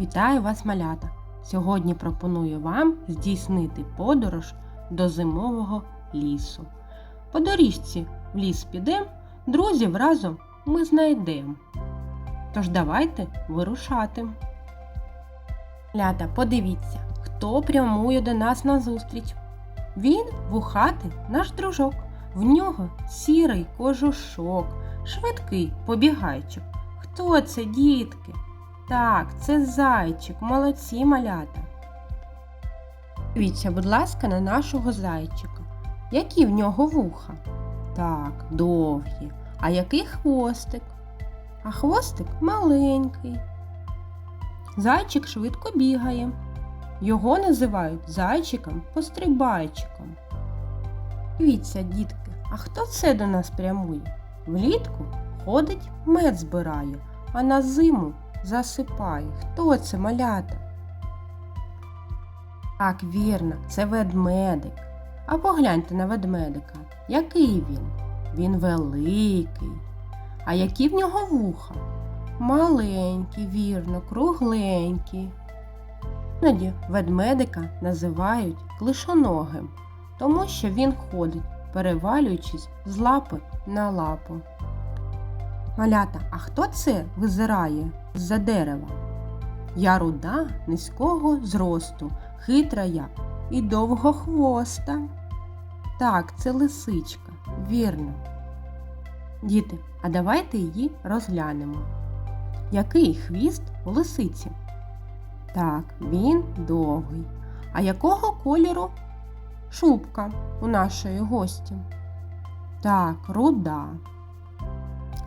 Вітаю вас, малята! Сьогодні пропоную вам здійснити подорож до зимового лісу. По доріжці в ліс підем, друзів разом ми знайдем. Тож давайте вирушати. Малята, подивіться, хто прямує до нас назустріч. Він вухатий наш дружок. В нього сірий кожушок, швидкий побігайчик. Хто це, дітки? Так, це зайчик, молодці малята. Дивіться, будь ласка, на нашого зайчика. Які в нього вуха? Так, довгі. А який хвостик? А хвостик маленький. Зайчик швидко бігає. Його називають зайчиком-пострибайчиком. Дивіться, дітки, а хто це до нас прямує? Влітку ходить мед збирає, а на зиму засипає. Хто це малята? Так, вірно, це ведмедик. А погляньте на ведмедика. Який він? Він великий. А які в нього вуха? Маленькі, вірно, кругленькі. Іноді ведмедика називають клишоногим, тому що він ходить, перевалюючись з лапи на лапу. Малята, а хто це визирає з-за дерева? Я руда низького зросту, хитра я і довгохвоста. Так, це лисичка, вірно. Діти, а давайте її розглянемо. Який хвіст у лисиці? Так, він довгий. А якого кольору шубка у нашої гості? Так, руда.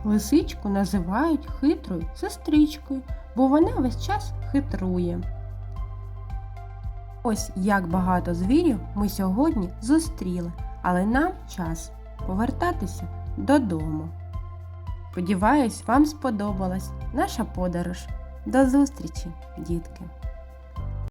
Лисичку називають хитрою сестричкою, бо вона весь час хитрує. Ось як багато звірів ми сьогодні зустріли, але нам час повертатися додому. Сподіваюсь, вам сподобалась наша подорож. До зустрічі, дітки!